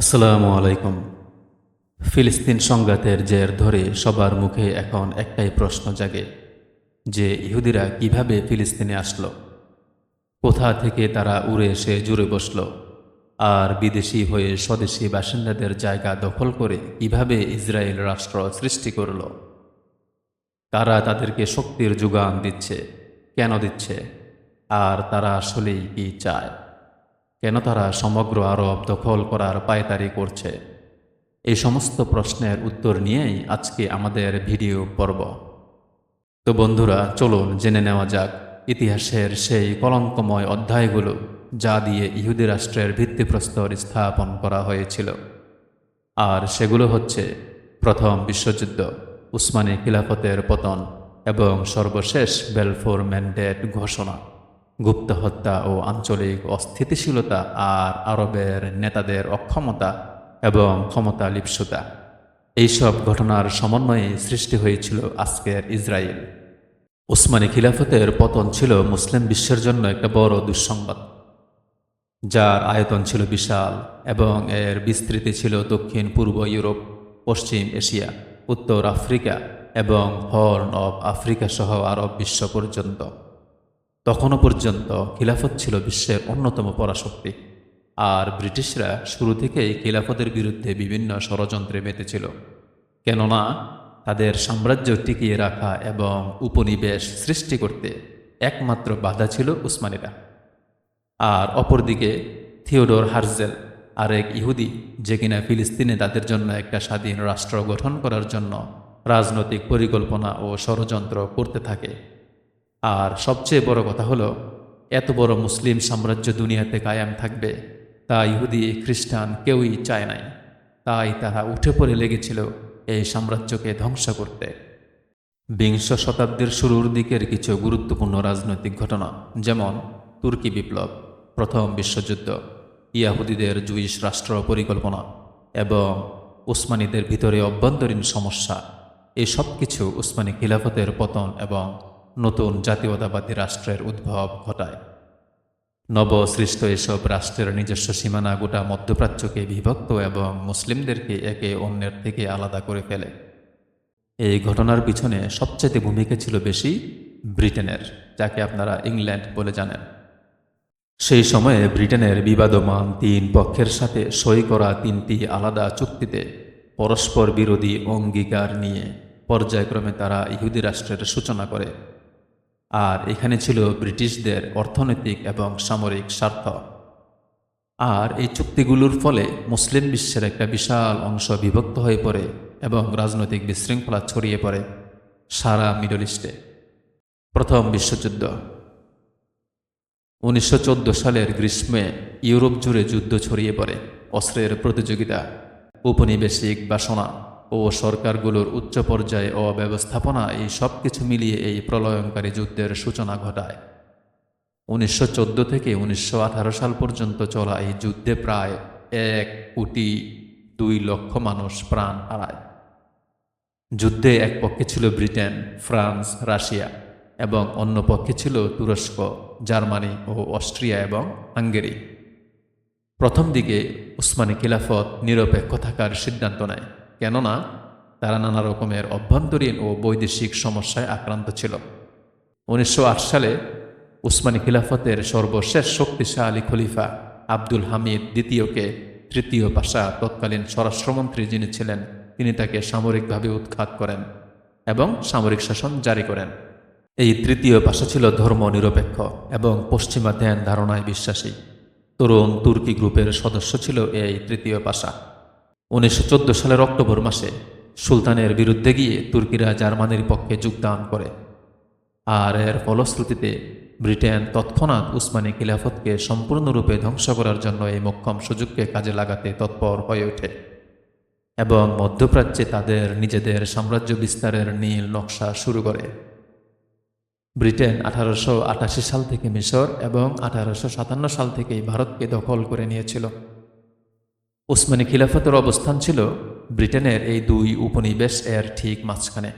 আসসালামু আলাইকুম। ফিলিস্তিন সংঘাতের জের ধরে সবার মুখে এখন একটাই প্রশ্ন জাগে, যে ইহুদিরা কীভাবে ফিলিস্তিনে আসলো? কোথা থেকে তারা উড়ে এসে জুড়ে বসল? আর বিদেশি হয়ে স্বদেশি বাসিন্দাদের জায়গা দখল করে কীভাবে ইসরায়েল রাষ্ট্র সৃষ্টি করল? তারা তাদেরকে শক্তির যোগান দিচ্ছে, কেন দিচ্ছে? আর তারা আসলেই কি চায়? কেন তারা সমগ্র আরব দখল করার পায়তারি করছে? এই সমস্ত প্রশ্নের উত্তর নিয়েই আজকে আমাদের ভিডিও পর্ব। তো বন্ধুরা, চলুন জেনে নেওয়া যাক ইতিহাসের সেই কলঙ্কময় অধ্যায়গুলো যা দিয়ে ইহুদি রাষ্ট্রের ভিত্তিপ্রস্তর স্থাপন করা হয়েছিল। আর সেগুলো হচ্ছে, প্রথম বিশ্বযুদ্ধ, উসমানী খিলাফতের পতন এবং সর্বশেষ বেলফোর ম্যান্ডেট ঘোষণা। গুপ্ত হত্যা ও আঞ্চলিক অস্থিতিশীলতা আর আরবের নেতাদের অক্ষমতা এবং ক্ষমতা লিপ্সতা এইসব ঘটনার সমন্বয়ে সৃষ্টি হয়েছিল আজকের ইসরায়েল। উসমানী খিলাফতের পতন ছিল মুসলিম বিশ্বের জন্য একটা বড় দুঃসংবাদ। যার আয়তন ছিল বিশাল এবং এর বিস্তৃতি ছিল দক্ষিণ, পূর্ব ইউরোপ, পশ্চিম এশিয়া, উত্তর আফ্রিকা এবং হর্ন অব আফ্রিকা সহ আরব বিশ্ব পর্যন্ত। তখনও পর্যন্ত খিলাফত ছিল বিশ্বের অন্যতম পরাশক্তি। আর ব্রিটিশরা শুরু থেকেই খিলাফতের বিরুদ্ধে বিভিন্ন ষড়যন্ত্রে মেতেছিল। কেননা তাদের সাম্রাজ্য টিকিয়ে রাখা এবং উপনিবেশ সৃষ্টি করতে একমাত্র বাধা ছিল উসমানিরা। আর অপরদিকে থিওডোর হার্জেল, আরেক ইহুদি, যে কিনা ফিলিস্তিনে তাদের জন্য একটা স্বাধীন রাষ্ট্র গঠন করার জন্য রাজনৈতিক পরিকল্পনা ও ষড়যন্ত্র করতে থাকে। আর সবচেয়ে বড় কথা হলো, এত বড় মুসলিম সাম্রাজ্য দুনিয়াতে কায়াম থাকবে, তা ইহুদি, খ্রিস্টান কেউই চায় নাই। তাই তারা উঠে পড়ে লেগেছিল এই সাম্রাজ্যকে ধ্বংস করতে। বিংশ শতাব্দীর শুরুর দিকের কিছু গুরুত্বপূর্ণ রাজনৈতিক ঘটনা, যেমন তুর্কি বিপ্লব, প্রথম বিশ্বযুদ্ধ, ইয়াহুদিদের জুইশ রাষ্ট্র পরিকল্পনা এবং উসমানীদের ভিতরে অভ্যন্তরীণ সমস্যা এই সব কিছু উসমানী খিলাফতের পতন এবং নতুন জাতীয়তাবাদী রাষ্ট্রের উদ্ভব ঘটায়। নবসৃষ্ট এসব রাষ্ট্রের নিজস্ব সীমানা গোটা মধ্যপ্রাচ্যকে বিভক্ত এবং মুসলিমদেরকে একে অন্যের থেকে আলাদা করে ফেলে। এই ঘটনার পিছনে সবচেয়ে ভূমিকা ছিল বেশি ব্রিটেনের, যাকে আপনারা ইংল্যান্ড বলে জানেন। সেই সময়ে ব্রিটেনের বিবাদমান তিন পক্ষের সাথে সই করা তিনটি আলাদা চুক্তিতে পরস্পর বিরোধী অঙ্গীকার নিয়ে পর্যায়ক্রমে তারা ইহুদি রাষ্ট্রের সূচনা করে। আর এখানে ছিল ব্রিটিশদের অর্থনৈতিক এবং সামরিক স্বার্থ। আর এই চুক্তিগুলোর ফলে মুসলিম বিশ্বের একটা বিশাল অংশ বিভক্ত হয়ে পড়ে এবং রাজনৈতিক বিশৃঙ্খলা ছড়িয়ে পড়ে সারা মিডল ইস্টে। প্রথম বিশ্বযুদ্ধ। উনিশশো চোদ্দ সালের গ্রীষ্মে ইউরোপ জুড়ে যুদ্ধ ছড়িয়ে পড়ে, অস্ত্রের প্রতিযোগিতা উপনিবেশিক বাসনা। ও সরকারগুলোর উচ্চ পর্যায়ে ও ব্যবস্থাপনা এই সব কিছু মিলিয়ে এই প্রলয়ঙ্কারী যুদ্ধের সূচনা ঘটায়। উনিশশো চোদ্দ থেকে উনিশশো আঠারো সাল পর্যন্ত চলা এই যুদ্ধে প্রায় এক কোটি দুই লক্ষ মানুষ প্রাণ হারায়। যুদ্ধে এক পক্ষে ছিল ব্রিটেন, ফ্রান্স, রাশিয়া এবং অন্য পক্ষে ছিল তুরস্ক, জার্মানি ও অস্ট্রিয়া এবং হাঙ্গেরি। প্রথম দিকে উসমানী খিলাফত নিরপেক্ষ থাকার সিদ্ধান্ত নেয়। কেননা তারা নানা রকমের অভ্যন্তরীণ ও বৈদেশিক সমস্যায় আক্রান্ত ছিল। উনিশশো আট সালে উসমানী খিলাফতের সর্বশেষ শক্তিশালী খলিফা আব্দুল হামিদ দ্বিতীয়কে তৃতীয় পাশা তৎকালীন স্বরাষ্ট্রমন্ত্রী যিনি ছিলেন, তিনি তাকে সামরিকভাবে উৎখাত করেন এবং সামরিক শাসন জারি করেন। এই তৃতীয় পাশা ছিল ধর্ম নিরপেক্ষ এবং পশ্চিমা ধ্যান ধারণায় বিশ্বাসী। তরুণ তুর্কি গ্রুপের সদস্য ছিল এই তৃতীয় পাশা। উনিশশো চোদ্দ সালের অক্টোবর মাসে সুলতানের বিরুদ্ধে গিয়ে তুর্কিরা জার্মানির পক্ষে যোগদান করে। আর এর ফলশ্রুতিতে ব্রিটেন তৎক্ষণাৎ উসমানী খিলাফতকে সম্পূর্ণরূপে ধ্বংস করার জন্য এই মক্ষম সুযোগকে কাজে লাগাতে তৎপর হয়ে ওঠে এবং মধ্যপ্রাচ্যে তাদের নিজেদের সাম্রাজ্য বিস্তারের নীল নকশা শুরু করে। ব্রিটেন আঠারোশো আটাশি সাল থেকে মিশর এবং আঠারোশো সাতান্ন সাল থেকে ভারতকে দখল করে নিয়েছিল। উসমানী খিলাফতের অবস্থান ছিল ব্রিটেনের এই দুই উপনিবেশ এর ঠিক মাঝখানে।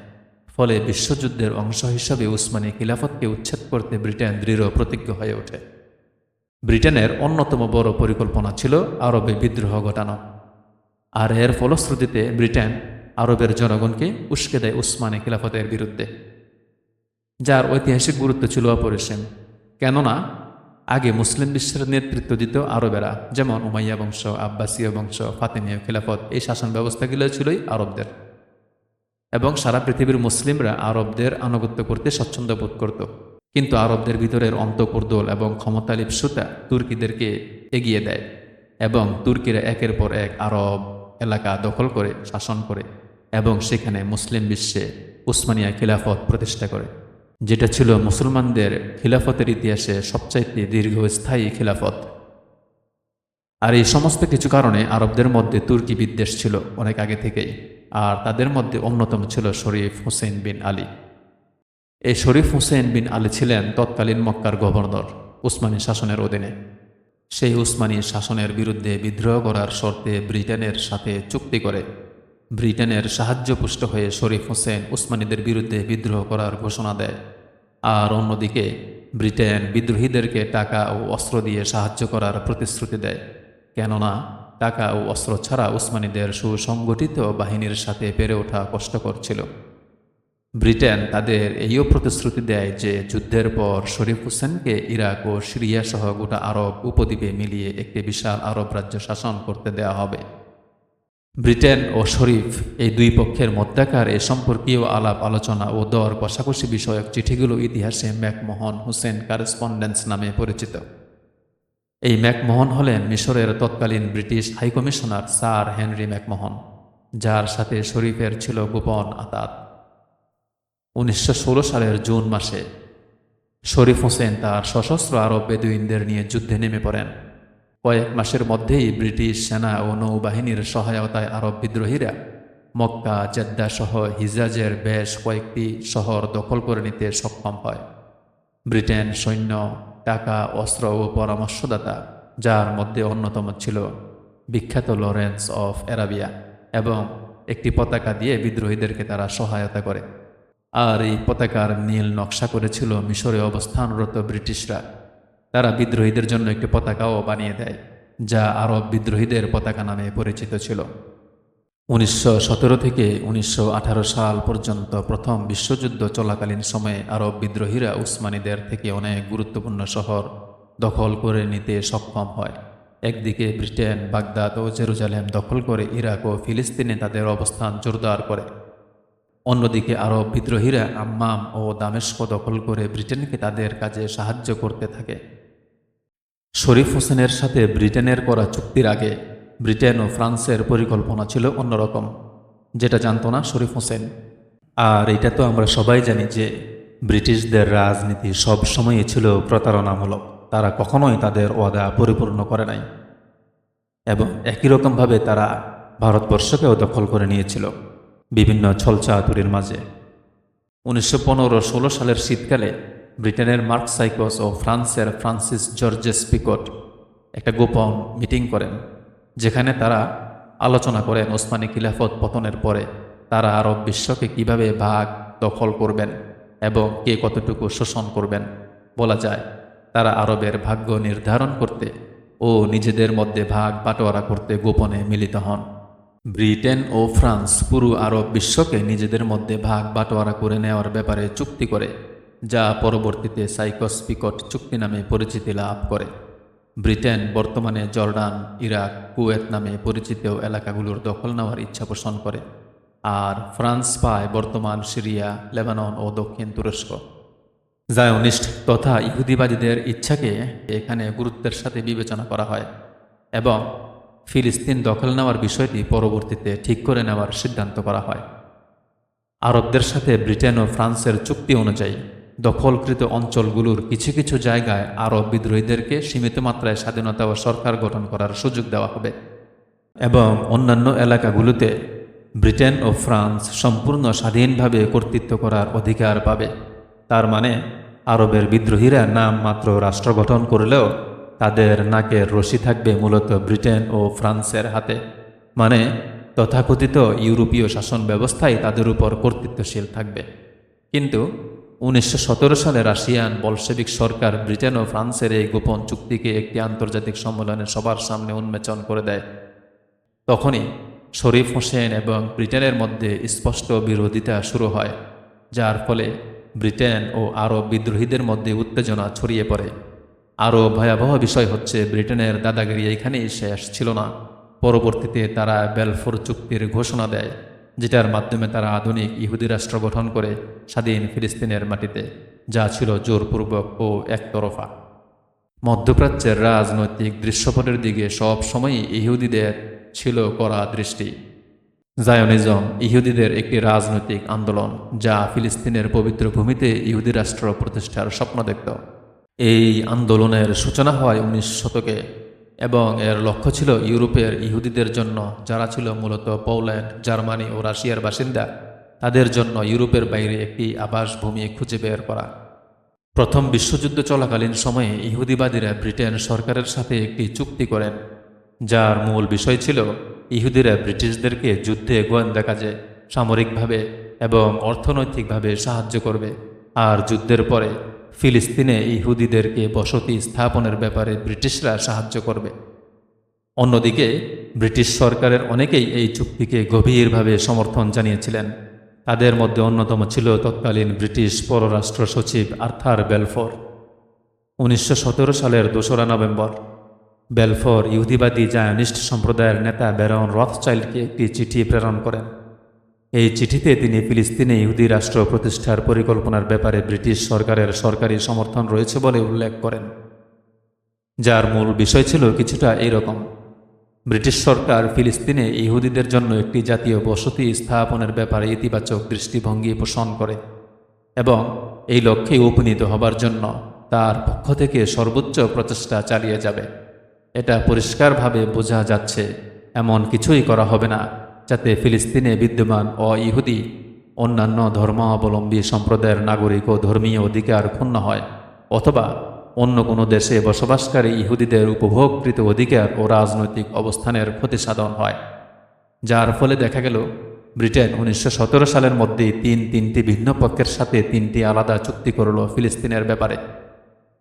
ফলে বিশ্বযুদ্ধের অংশ হিসাবে উসমানী খিলাফতকে উচ্ছেদ করতে ব্রিটেন দৃঢ় প্রতিজ্ঞ হয়ে ওঠে। ব্রিটেনের অন্যতম বড় পরিকল্পনা ছিল আরবে বিদ্রোহ ঘটানো। আর এর ফলশ্রুতিতে ব্রিটেন আরবের জনগণকে উস্কে দেয় উসমানী খিলাফতের বিরুদ্ধে। যার ঐতিহাসিক গুরুত্ব ছিল অপরিসীম। কেননা আগে মুসলিম বিশ্বের নেতৃত্ব দিত আরবেরা, যেমন উমাইয়া বংশ, আব্বাসীয় বংশ, ফাতেমীয় খিলাফত। এই শাসন ব্যবস্থাগুলো ছিলই আরবদের। এবং সারা পৃথিবীর মুসলিমরা আরবদের আনুগত্য করতে স্বচ্ছন্দ বোধ করত। কিন্তু আরবদের ভিতরের অন্তঃকুর্দল এবং ক্ষমতালিপ্সুতা তুর্কিদেরকে এগিয়ে দেয় এবং তুর্কিরা একের পর এক আরব এলাকা দখল করে, শাসন করে এবং সেখানে মুসলিম বিশ্বে উসমানিয়া খিলাফত প্রতিষ্ঠা করে। যেটা ছিল মুসলমানদের খিলাফতের ইতিহাসে সবচাইতে দীর্ঘস্থায়ী খিলাফত। আর এই সমস্ত কিছু কারণে আরবদের মধ্যে তুর্কি বিদ্বেষ ছিল অনেক আগে থেকেই, আর তাদের মধ্যে অন্যতম ছিল শরীফ হুসেন বিন আলী। এই শরীফ হুসেন বিন আলী ছিলেন তৎকালীন মক্কার গভর্নর উসমানী শাসনের অধীনে। সেই উসমানী শাসনের বিরুদ্ধে বিদ্রোহ করার শর্তে ব্রিটেনের সাথে চুক্তি করে ব্রিটেনের সাহায্যপুষ্ট হয়ে শরীফ হোসেন উসমানীদের বিরুদ্ধে বিদ্রোহ করার ঘোষণা দেয়। আর অন্যদিকে, ব্রিটেন বিদ্রোহীদেরকে টাকা ও অস্ত্র দিয়ে সাহায্য করার প্রতিশ্রুতি দেয়। কেননা, টাকা ও অস্ত্র ছাড়া উসমানীদের সুসংগঠিত বাহিনীর সাথে পেরে ওঠা কষ্টকর ছিল। ব্রিটেন তাদের এইও প্রতিশ্রুতি দেয় যে, যুদ্ধের পর শরীফ হোসেনকে ইরাক ও সিরিয়া সহ গোটা আরব উপদ্বীপে মিলিয়ে একটি বিশাল আরব রাজ্য শাসন করতে দেওয়া হবে। ব্রিটেন ও শরীফ এই দুই পক্ষের মধ্যাকার এ সম্পর্কীয় আলাপ, আলোচনা ও দর কষাকষি বিষয়ক চিঠিগুলো ইতিহাসে ম্যাকমোহন হোসেন কারেসপন্ডেন্স নামে পরিচিত। এই ম্যাকমোহন হলেন মিশরের তৎকালীন British high commissioner sir Henry McMahon, যার সাথে শরীফের ছিল গোপন আতাত উনিশশো ষোলো সালের জুন মাসে শরীফ হোসেন তার সশস্ত্র আরব বেদুইনদের নিয়ে যুদ্ধে নেমে পড়েন। কয়েক মাসের মধ্যেই ব্রিটিশ সেনা ও নৌবাহিনীর সহায়তায় আরব বিদ্রোহীরা মক্কা, জেদ্দা সহ হিজাজের বেশ কয়েকটি শহর দখল করে নিতে সক্ষম হয়। ব্রিটেন সৈন্য, টাকা, অস্ত্র ও পরামর্শদাতা, যার মধ্যে অন্যতম ছিল বিখ্যাত লরেন্স অফ অ্যারাবিয়া এবং একটি পতাকা দিয়ে বিদ্রোহীদেরকে তারা সহায়তা করে। আর এই পতাকার নীল নকশা করেছিল মিশরে অবস্থানরত ব্রিটিশরা। তারা বিদ্রোহীদের জন্য একটি পতাকাও বানিয়ে দেয়, যা আরব বিদ্রোহীদের পতাকা নামে পরিচিত ছিল। উনিশশো সতেরো থেকে উনিশশো আঠারো সাল পর্যন্ত প্রথম বিশ্বযুদ্ধ চলাকালীন সময়ে আরব বিদ্রোহীরা উসমানীদের থেকে অনেক গুরুত্বপূর্ণ শহর দখল করে নিতে সক্ষম হয়। একদিকে ব্রিটেন, বাগদাদ ও জেরুজালেম দখল করে ইরাক ও ফিলিস্তিনে তাদের অবস্থান জোরদার করে। অন্যদিকে আরব বিদ্রোহীরা আম্মাম ও দামেস্ক দখল করে ব্রিটেনকে তাদের কাজে সাহায্য করতে থাকে। শরীফ হোসেনের সাথে ব্রিটেনের করা চুক্তির আগে ব্রিটেন ও ফ্রান্সের পরিকল্পনা ছিল অন্যরকম, যেটা জানতো না শরীফ হোসেন। আর এটা তো আমরা সবাই জানি যে ব্রিটিশদের রাজনীতি সব সময়ই ছিল প্রতারণামূলক, তারা কখনোই তাদের ওয়াদা পরিপূর্ণ করে নাই। এবং একই রকমভাবে তারা ভারতবর্ষকেও দখল করে নিয়েছিল বিভিন্ন ছলচাতুরির মাঝে। উনিশশো পনেরো ষোলো সালের শীতকালে ব্রিটেনের মার্ক সাইকস ও ফ্রান্সের ফ্রান্সিস জর্জেস পিকট একটা গোপন মিটিং করেন, যেখানে তারা আলোচনা করেন ওসমানী খিলাফত পতনের পরে তারা আরব বিশ্বকে কীভাবে ভাগ, দখল করবেন এবং কে কতটুকু শোষণ করবেন বলা যায়। তারা আরবের ভাগ্য নির্ধারণ করতে ও নিজেদের মধ্যে ভাগ বাটোয়ারা করতে গোপনে মিলিত হন। ব্রিটেন ও ফ্রান্স পুরো আরব বিশ্বকে নিজেদের মধ্যে ভাগ বাটোয়ারা করে নেওয়ার ব্যাপারে চুক্তি করে যা পরবর্তীতে সাইকস পিকট চুক্তি নামে পরিচিতি লাভ করে। ব্রিটেন, বর্তমানে জর্ডান, ইরাক, কুয়েত নামে পরিচিত এলাকাগুলোর দখল নেওয়ার ইচ্ছা পোষণ করে, আর ফ্রান্স পায় বর্তমান সিরিয়া, লেবানন ও দক্ষিণ তুরস্ক। জায়নিস্ট তথা ইহুদিবাদীদের ইচ্ছাকে এখানে গুরুত্বের সাথে বিবেচনা করা হয় এবং ফিলিস্তিন দখল নেওয়ার বিষয়টি পরবর্তীতে ঠিক করে নেওয়ার সিদ্ধান্ত করা হয়। আরবদের সাথে ব্রিটেন ও ফ্রান্সের চুক্তি অনুযায়ী দখলকৃত অঞ্চলগুলোর কিছু কিছু জায়গায় আরব বিদ্রোহীদেরকে সীমিত মাত্রায় স্বাধীনতা ও সরকার গঠন করার সুযোগ দেওয়া হবে। এবং অন্যান্য এলাকাগুলোতে ব্রিটেন ও ফ্রান্স সম্পূর্ণ স্বাধীনভাবে কর্তৃত্ব করার অধিকার পাবে। তার মানে আরবের বিদ্রোহীরা নাম মাত্র রাষ্ট্র গঠন করলেও তাদের নাকের রশি থাকবে মূলত ব্রিটেন ও ফ্রান্সের হাতে। মানে তথাকথিত ইউরোপীয় শাসন ব্যবস্থাই তাদের উপর কর্তৃত্বশীল থাকবে। কিন্তু উনিশশো সতেরো সালে রাশিয়ান বলশেবিক সরকার ব্রিটেন ও ফ্রান্সের এই গোপন চুক্তিকে একটি আন্তর্জাতিক সম্মেলনে সবার সামনে উন্মোচন করে দেয়। তখনই শরীফ হোসেন এবং ব্রিটেনের মধ্যে স্পষ্ট বিরোধিতা শুরু হয়, যার ফলে ব্রিটেন ও আরব বিদ্রোহীদের মধ্যে উত্তেজনা ছড়িয়ে পড়ে। আরও ভয়াবহ বিষয় হচ্ছে, ব্রিটেনের দাদাগিরি এখানেই শেষ ছিল না। পরবর্তীতে তারা বেলফোর চুক্তির ঘোষণা দেয়। যেটার মাধ্যমে তারা আধুনিক ইহুদি রাষ্ট্র গঠন করে স্বাধীন ফিলিস্তিনের মাটিতে, যা ছিল জোরপূর্বক ও একতরফা। মধ্যপ্রাচ্যের রাজনৈতিক দৃশ্যপটের দিকে সব সময়ই ইহুদিদের ছিল করা দৃষ্টি। জায়নিজম ইহুদিদের একটি রাজনৈতিক আন্দোলন, যা ফিলিস্তিনের পবিত্র ভূমিতে ইহুদি রাষ্ট্র প্রতিষ্ঠার স্বপ্ন দেখত। এই আন্দোলনের সূচনা হয় উনিশ শতকে। এবং এর লক্ষ্য ছিল ইউরোপের ইহুদিদের জন্য, যারা ছিল মূলত পোল্যান্ড, জার্মানি ও রাশিয়ার বাসিন্দা, তাদের জন্য ইউরোপের বাইরে একটি আবাসভূমি খুঁজে বের করা। প্রথম বিশ্বযুদ্ধ চলাকালীন সময়ে ইহুদিবাদীরা ব্রিটেন সরকারের সাথে একটি চুক্তি করেন, যার মূল বিষয় ছিল ইহুদিরা ব্রিটিশদেরকে যুদ্ধে গোয়েন্দা কাজে সামরিকভাবে এবং অর্থনৈতিকভাবে সাহায্য করবে, আর যুদ্ধের পরে ফিলিস্তিনে ইহুদিদেরকে বসতি স্থাপনের ব্যাপারে ব্রিটিশরা সাহায্য করবে। অন্যদিকে, ব্রিটিশ সরকারের অনেকেই এই চুক্তিকে গভীরভাবে সমর্থন জানিয়েছিলেন। তাদের মধ্যে অন্যতম ছিল তৎকালীন ব্রিটিশ পররাষ্ট্র সচিব আর্থার বেলফোর। উনিশশো সতেরো সালের দোসরা নভেম্বর, বেলফোর ইহুদিবাদী জায়নিস্ট সম্প্রদায়ের নেতা ব্যারন রথচাইল্ডকে একটি চিঠি প্রেরণ করেন। এই চিঠিতে তিনি ফিলিস্তিনে ইহুদি রাষ্ট্র প্রতিষ্ঠার পরিকল্পনার ব্যাপারে ব্রিটিশ সরকারের সরকারি সমর্থন রয়েছে বলে উল্লেখ করেন। যার মূল বিষয় ছিল কিছুটা এরকম ব্রিটিশ সরকার ফিলিস্তিনে ইহুদিদের জন্য একটি জাতীয় বসতি স্থাপনের ব্যাপারে ইতিবাচক দৃষ্টিভঙ্গি পোষণ করে এবং এই লক্ষ্যে উপনীত হবার জন্য তার পক্ষ থেকে সর্বোচ্চ প্রচেষ্টা চালিয়ে যাবে। এটা পরিষ্কারভাবে বোঝা যাচ্ছে, এমন কিছুই করা হবে না। যাতে ফিলিস্তিনে বিদ্যমান অ ইহুদি অন্যান্য ধর্মাবলম্বী সম্প্রদায়ের নাগরিক ও ধর্মীয় অধিকার ক্ষুণ্ণ হয়, অথবা অন্য কোনো দেশে বসবাসকারী ইহুদিদের উপভোগকৃত অধিকার ও রাজনৈতিক অবস্থানের ক্ষতি সাধন হয়, যার ফলে দেখা গেল ব্রিটেন উনিশশো সতেরো সালের মধ্যেই তিন তিনটি ভিন্ন পক্ষের সাথে তিনটি আলাদা চুক্তি করল ফিলিস্তিনের ব্যাপারে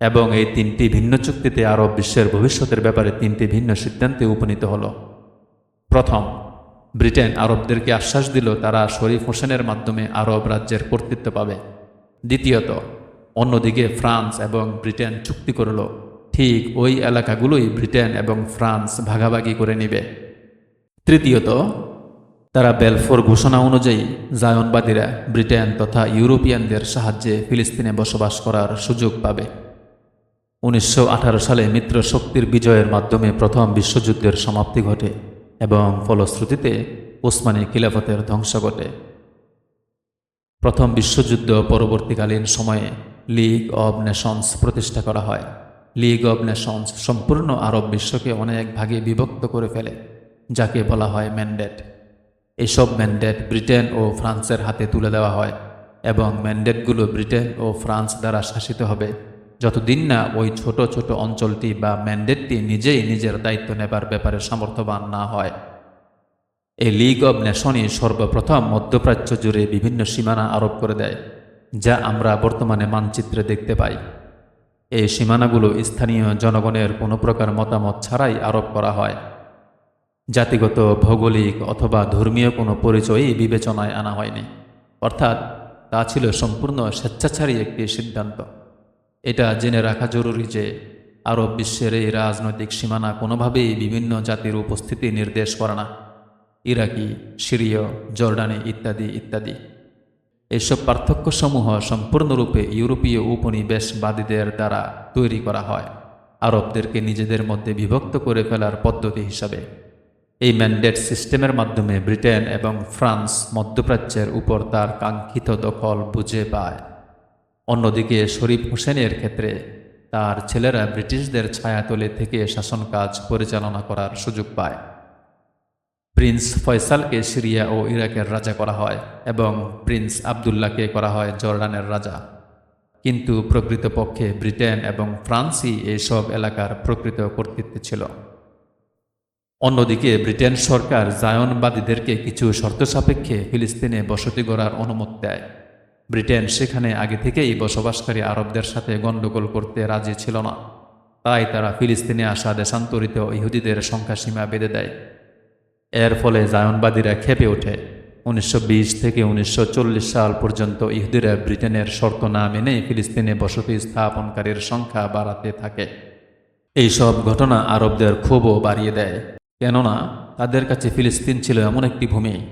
এবং এই তিনটি ভিন্ন চুক্তিতে আরব বিশ্বের ভবিষ্যতের ব্যাপারে তিনটি ভিন্ন সিদ্ধান্তে উপনীত হল। প্রথম ব্রিটেন আরবদেরকে আশ্বাস দিল তারা শরীফ হোসেনের মাধ্যমে আরব রাজ্যের কর্তৃত্ব পাবে। দ্বিতীয়ত, অন্যদিকে ফ্রান্স এবং ব্রিটেন চুক্তি করল। ঠিক ওই এলাকাগুলোই ব্রিটেন এবং ফ্রান্স ভাগাভাগি করে নেবে। তৃতীয়ত, তারা বেলফোর ঘোষণা অনুযায়ী জায়নবাদীরা ব্রিটেন তথা ইউরোপিয়ানদের সাহায্যে ফিলিস্তিনে বসবাস করার সুযোগ পাবে। উনিশশো আঠারো সালে মিত্র শক্তির বিজয়ের মাধ্যমে প্রথম বিশ্বযুদ্ধের সমাপ্তি ঘটে। এবং ফলশ্রুতিতে ওসমানী খিলাফতের ধ্বংস ঘটে। প্রথম বিশ্বযুদ্ধ পরবর্তীকালীন সময়ে লিগ অব নেশনস প্রতিষ্ঠা করা হয়। লিগ অব নেশনস সম্পূর্ণ আরব বিশ্বকে অনেক ভাগে বিভক্ত করে ফেলে, যাকে বলা হয় ম্যান্ডেট। এসব ম্যান্ডেট ব্রিটেন ও ফ্রান্সের হাতে তুলে দেওয়া হয় এবং ম্যান্ডেটগুলো ব্রিটেন ও ফ্রান্স দ্বারা শাসিত হবে। যতদিন না ওই ছোট ছোট অঞ্চলটি বা ম্যান্ডেটটি নিজেই নিজের দায়িত্ব নেবার ব্যাপারে সামর্থ্যবান না হয়। এই লিগ অব নেশনই সর্বপ্রথম মধ্যপ্রাচ্য জুড়ে বিভিন্ন সীমানা আরোপ করে দেয়, যা আমরা বর্তমানে মানচিত্রে দেখতে পাই। এই সীমানাগুলো স্থানীয় জনগণের কোনো প্রকার মতামত ছাড়াই আরোপ করা হয়। জাতিগত, ভৌগোলিক অথবা ধর্মীয় কোনো পরিচয়ই বিবেচনায় আনা হয়নি। অর্থাৎ তা ছিল সম্পূর্ণ স্বেচ্ছাচারী একটি সিদ্ধান্ত। এটা জেনে রাখা জরুরি যে আরব বিশ্বের এই রাজনৈতিক সীমানা কোনোভাবেই বিভিন্ন জাতির উপস্থিতি নির্দেশ করে না। ইরাকি, সিরীয়, জর্ডানি ইত্যাদি ইত্যাদি। এসব পার্থক্যসমূহ সম্পূর্ণরূপে ইউরোপীয় উপনিবেশবাদীদের দ্বারা তৈরি করা হয়। আরবদেরকে নিজেদের মধ্যে বিভক্ত করে ফেলার পদ্ধতি হিসাবে। এই ম্যান্ডেট সিস্টেমের মাধ্যমে ব্রিটেন এবং ফ্রান্স মধ্যপ্রাচ্যের উপর তার কাঙ্ক্ষিত দখল বুঝে পায়। অন্যদিকে শরীফ হোসেনের ক্ষেত্রে তার ছেলেরা ব্রিটিশদের ছায়াতলে থেকে শাসন কাজ পরিচালনা করার সুযোগ পায়। প্রিন্স ফয়সালকে সিরিয়া ও ইরাকের রাজা করা হয় এবং প্রিন্স আবদুল্লাহকে করা হয় জর্ডানের রাজা। কিন্তু প্রকৃতপক্ষে ব্রিটেন এবং ফ্রান্সই এইসব এলাকার প্রকৃত কর্তৃত্ব ছিল। অন্যদিকে ব্রিটেন সরকার জায়নবাদীদেরকে কিছু শর্ত সাপেক্ষে ফিলিস্তিনে বসতি গড়ার অনুমতি দেয়। ব্রিটেন সেখানে আগে থেকেই বসবাসকারী আরবদের সাথে গণ্ডগোল করতে রাজি ছিল না। তাই তারা ফিলিস্তিনে আসা দেশান্তরিত ইহুদিদের সংখ্যাসীমা বেঁধে দেয়। এর ফলে জায়নবাদীরা খেপে ওঠে। উনিশশো বিশ থেকে উনিশশো চল্লিশ সাল পর্যন্ত ইহুদিরা ব্রিটেনের শর্ত না মেনে ফিলিস্তিনে বসতি স্থাপনকারীর সংখ্যা বাড়াতে থাকে। এইসব ঘটনা আরবদের ক্ষোভও বাড়িয়ে দেয়। কেননা তাদের কাছে ফিলিস্তিন ছিল এমন একটি ভূমি।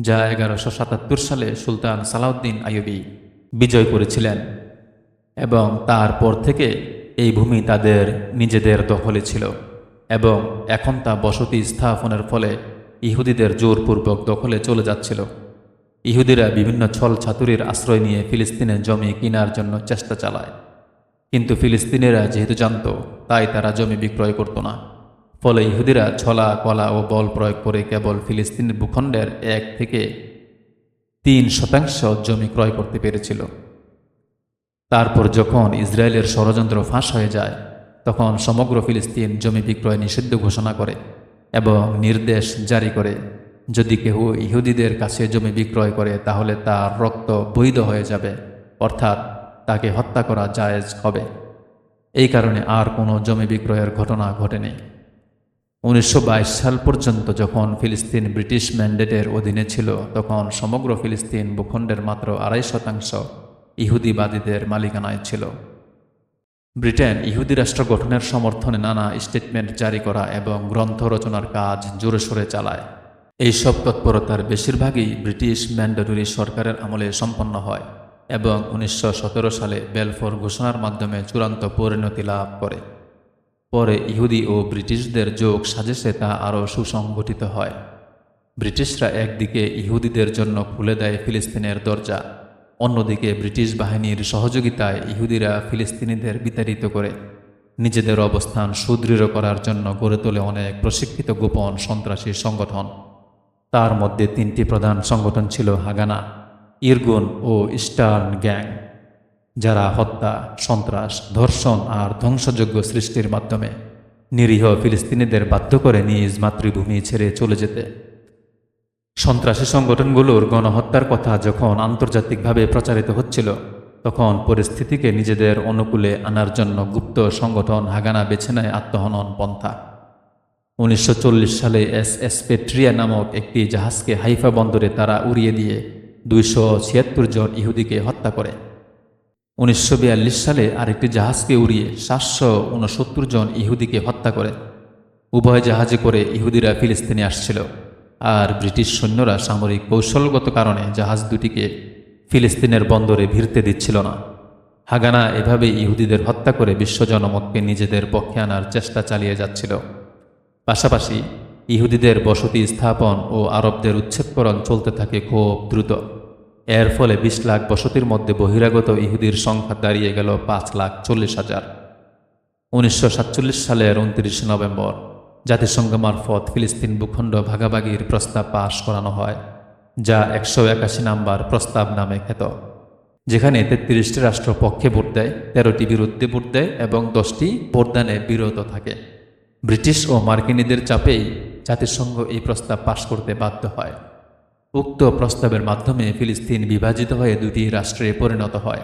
যা এগারোশো সাতাত্তর সালে সুলতান সালাউদ্দিন আইয়ুবী বিজয় করেছিলেন এবং তারপর থেকে এই ভূমি তাদের নিজেদের দখলে ছিল এবং এখন তা বসতি স্থাপনের ফলে ইহুদিদের জোরপূর্বক দখলে চলে যাচ্ছিল। ইহুদিরা বিভিন্ন ছল ছাতুরির আশ্রয় নিয়ে ফিলিস্তিনের জমি কেনার জন্য চেষ্টা চালায়। কিন্তু ফিলিস্তিনিরা যেহেতু জানত, তাই তারা জমি বিক্রয় করত না। ফলে ইহুদিরা ছলা, কলা ও বল প্রয়োগ করে কেবল ফিলিস্তিনের ভূখণ্ডের এক থেকে তিন শতাংশ জমি ক্রয় করতে পেরেছিল। তারপর যখন ইসরায়েলের ষড়যন্ত্র ফাঁস হয়ে যায়, তখন সমগ্র ফিলিস্তিন জমি বিক্রয় নিষিদ্ধ ঘোষণা করে এবং নির্দেশ জারি করে, যদি কেউ ইহুদিদের কাছে জমি বিক্রয় করে, তাহলে তার রক্ত বৈধ হয়ে যাবে, অর্থাৎ তাকে হত্যা করা জায়েজ হবে। এই কারণে আর কোনো জমি বিক্রয়ের ঘটনা ঘটেনি। উনিশশো বাইশ সাল পর্যন্ত যখন ফিলিস্তিন ব্রিটিশ ম্যান্ডেটের অধীনে ছিল, তখন সমগ্র ফিলিস্তিন ভূখণ্ডের মাত্র আড়াই শতাংশ ইহুদিবাদীদের মালিকানায় ছিল। ব্রিটেন ইহুদি রাষ্ট্র গঠনের সমর্থনে নানা স্টেটমেন্ট জারি করা এবং গ্রন্থ রচনার কাজ জোরে সোরে চালায়। এইসব তৎপরতার বেশিরভাগই ব্রিটিশ ম্যান্ডেটরি সরকারের আমলে সম্পন্ন হয় এবং উনিশশো সতেরো সালে বেলফোর ঘোষণার মাধ্যমে চূড়ান্ত পরিণতি লাভ করে। পরে ইহুদি ও ব্রিটিশদের যোগ সাজেশে তা আরও সুসংগঠিত হয়। ব্রিটিশরা একদিকে ইহুদিদের জন্য খুলে দেয় ফিলিস্তিনের দরজা, অন্যদিকে ব্রিটিশ বাহিনীর সহযোগিতায় ইহুদিরা ফিলিস্তিনিদের বিতাড়িত করে। নিজেদের অবস্থান সুদৃঢ় করার জন্য গড়ে তোলে অনেক প্রশিক্ষিত গোপন সন্ত্রাসী সংগঠন। তার মধ্যে তিনটি প্রধান সংগঠন ছিল হাগানা, ইরগুন ও ইস্টার্ন গ্যাং। যারা হত্যা, সন্ত্রাস, ধর্ষণ আর ধ্বংসযোগ্য সৃষ্টির মাধ্যমে নিরীহ ফিলিস্তিনিদের বাধ্য করে নিজ মাতৃভূমি ছেড়ে চলে যেতে। সন্ত্রাসী সংগঠনগুলোর গণহত্যার কথা যখন আন্তর্জাতিকভাবে প্রচারিত হচ্ছিল, তখন পরিস্থিতিকে নিজেদের অনুকূলে আনার জন্য গুপ্ত সংগঠন হাগানা বেছে নেয় আত্মহনন পন্থা। উনিশশো চল্লিশ সালে এস এস পেট্রিয়া নামক একটি জাহাজকে হাইফা বন্দরে তারা উড়িয়ে দিয়ে দুইশো ছিয়াত্তর জন ইহুদিকে হত্যা করে। উনিশশো বিয়াল্লিশ সালে আরেকটি জাহাজকে উড়িয়ে সাতশো উনসত্তর জন ইহুদিকে হত্যা করে। উভয় জাহাজে করে ইহুদিরা ফিলিস্তিনে আসছিল। আর ব্রিটিশ সৈন্যরা সামরিক কৌশলগত কারণে জাহাজ দুটিকে ফিলিস্তিনের বন্দরে ভিড়তে দিচ্ছিল না। হাগানা এভাবে ইহুদিদের হত্যা করে বিশ্ব জনমতকে নিজেদের পক্ষে আনার চেষ্টা চালিয়ে যাচ্ছিল। পাশাপাশি ইহুদিদের বসতি স্থাপন ও আরবদের উচ্ছেদকরণ চলতে থাকে খুব দ্রুত। এর ফলে বিশ লাখ বসতির মধ্যে বহিরাগত ইহুদির সংখ্যা দাঁড়িয়ে গেল পাঁচ লাখ চল্লিশ হাজার। উনিশশো সালের উনত্রিশে নভেম্বর জাতিসংঘ মারফত ফিলিস্তিন ভূখণ্ড ভাগাভাগির প্রস্তাব পাশ করানো হয়, যা একশো একাশি নাম্বার প্রস্তাব নামে খ্যাত। যেখানে তেত্রিশটি রাষ্ট্র পক্ষে ভোট দেয়, তেরোটি বিরুদ্ধে ভোট দেয় এবং দশটি ভোটদানে বিরত থাকে। ব্রিটিশ ও মার্কিনীদের চাপেই জাতিসংঘ এই প্রস্তাব পাশ করতে বাধ্য হয়। উক্ত প্রস্তাবের মাধ্যমে ফিলিস্তিন বিভাজিত হয়ে দুটি রাষ্ট্রে পরিণত হয়।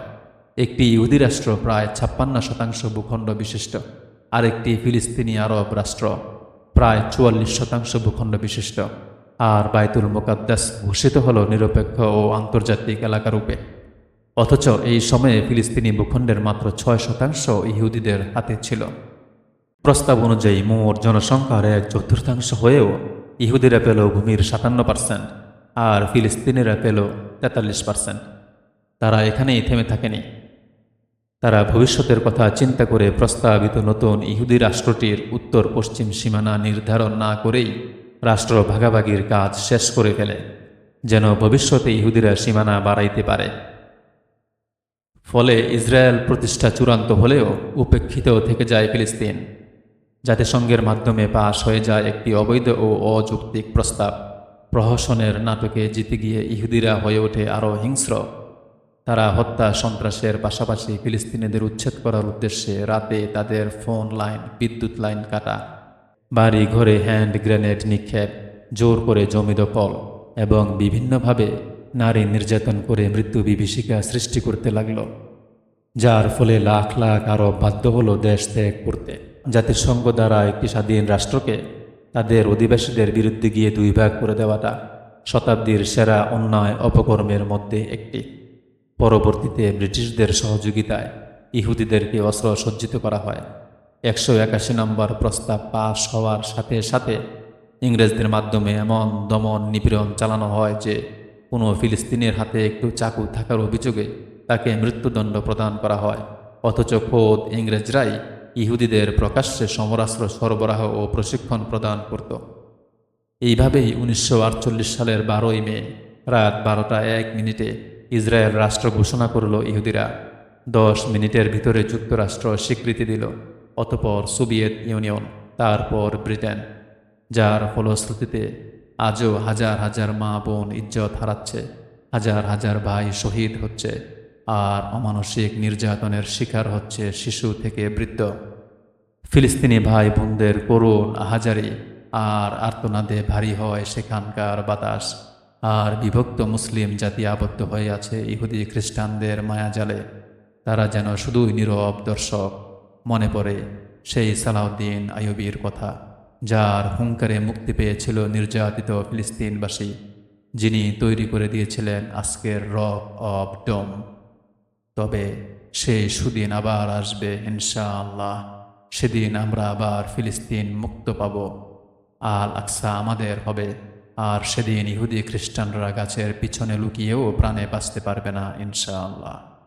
একটি ইহুদি রাষ্ট্র প্রায় ছাপ্পান্ন শতাংশ ভূখণ্ড বিশিষ্ট, আরেকটি ফিলিস্তিনি আরব রাষ্ট্র প্রায় চুয়াল্লিশ শতাংশ ভূখণ্ড বিশিষ্ট। আর বায়তুল মোকাদ্দাস ঘোষিত হল নিরপেক্ষ ও আন্তর্জাতিক এলাকা রূপে। অথচ এই সময়ে ফিলিস্তিনি ভূখণ্ডের মাত্র ছয় শতাংশ ইহুদিদের হাতে ছিল। প্রস্তাব অনুযায়ী মোট জনসংখ্যার এক চতুর্থাংশ হয়েও ইহুদিরা পেল ভূমির সাতান্ন পার্সেন্ট। আর ফিলিস্তিনিরা পেল তেতাল্লিশ পার্সেন্ট তারা এখানেই থেমে থাকেনি। তারা ভবিষ্যতের কথা চিন্তা করে প্রস্তাবিত নতুন ইহুদি রাষ্ট্রটির উত্তর পশ্চিম সীমানা নির্ধারণ না করেই রাষ্ট্র ভাগাভাগির কাজ শেষ করে ফেলে, যেন ভবিষ্যতে ইহুদিরা সীমানা বাড়াইতে পারে। ফলে ইসরায়েল প্রতিষ্ঠা চূড়ান্ত হলেও উপেক্ষিত থেকে যায় ফিলিস্তিন। জাতিসংঘের মাধ্যমে পাশ হয়ে যায় একটি অবৈধ ও অযৌক্তিক প্রস্তাব। প্রহসনের নাটকে জিতে গিয়ে ইহুদিরা হয়ে ওঠে আরও হিংস্র। তারা হত্যা সন্ত্রাসের পাশাপাশি ফিলিস্তিনিদের উচ্ছেদ করার উদ্দেশ্যে রাতে তাদের ফোন লাইন, বিদ্যুৎ লাইন কাটা। বাড়ি ঘরে হ্যান্ড গ্রেনেড নিক্ষেপ, জোর করে জমি দখল এবং বিভিন্নভাবে নারী নির্যাতন করে মৃত্যু বিভীষিকা সৃষ্টি করতে লাগল, যার ফলে লাখ লাখ আরব বাধ্য হলো দেশ ত্যাগ করতে। জাতিসংঘ দ্বারা একটি স্বাধীন রাষ্ট্রকে তাদের অধিবাসীদের বিরুদ্ধে গিয়ে দুই ভাগ করে দেওয়াটা শতাব্দীর সেরা অন্যায় অপকর্মের মধ্যে একটি। পরবর্তীতে ব্রিটিশদের সহযোগিতায় ইহুদিদেরকে অস্ত্র সজ্জিত করা হয়। একশো একাশি নম্বর প্রস্তাব পাশ হওয়ার সাথে সাথে ইংরেজদের মাধ্যমে এমন দমন নিপীড়ন চালানো হয় যে কোনো ফিলিস্তিনের হাতে একটু চাকু থাকার অভিযোগে তাকে মৃত্যুদণ্ড প্রদান করা হয়। অথচ খোদ ইংরেজরাই ইহুদিদের প্রকাশ্যে সমরাস্ত্র সরবরাহ ও প্রশিক্ষণ প্রদান করত। এইভাবেই উনিশশো আটচল্লিশ সালের বারোই মে, রাত বারোটা এক মিনিটে ইসরায়েল রাষ্ট্র ঘোষণা করল ইহুদিরা দশ মিনিটের ভিতরে যুক্তরাষ্ট্র স্বীকৃতি দিল, অতপর সোভিয়েত ইউনিয়ন, তারপর ব্রিটেন, যার ফলশ্রুতিতে আজও হাজার হাজার মা বোন ইজ্জত হারাচ্ছে, হাজার হাজার ভাই শহীদ হচ্ছে। আর অমানসিক নির্যাতনের শিকার হচ্ছে শিশু থেকে বৃদ্ধ। ফিলিস্তিনি ভাই বোনদের করুণ আহাজারি আর আর্তনাদে ভারী হয় সেখানকার বাতাস। আর বিভক্ত মুসলিম জাতি আবদ্ধ হয়ে আছে ইহুদি খ্রিস্টানদের মায়াজালে। তারা যেন শুধুই নীরব দর্শক, মনে পড়ে সেই সালাউদ্দিন আইয়ুবীর কথা, যার হুঙ্কারে মুক্তি পেয়েছিল নির্যাতিত ফিলিস্তিনবাসী, যিনি তৈরি করে দিয়েছিলেন আজকের রক অব ডোম। তবে সেই সুদিন আবার আসবে, ইনশাআল্লাহ। সেদিন আমরা আবার ফিলিস্তিন মুক্ত পাব। আল আকসা আমাদের হবে, আর সেদিন ইহুদি খ্রিস্টানরা গাছের পিছনে লুকিয়েও প্রাণে বাঁচতে পারবে না, ইনশাআল্লাহ।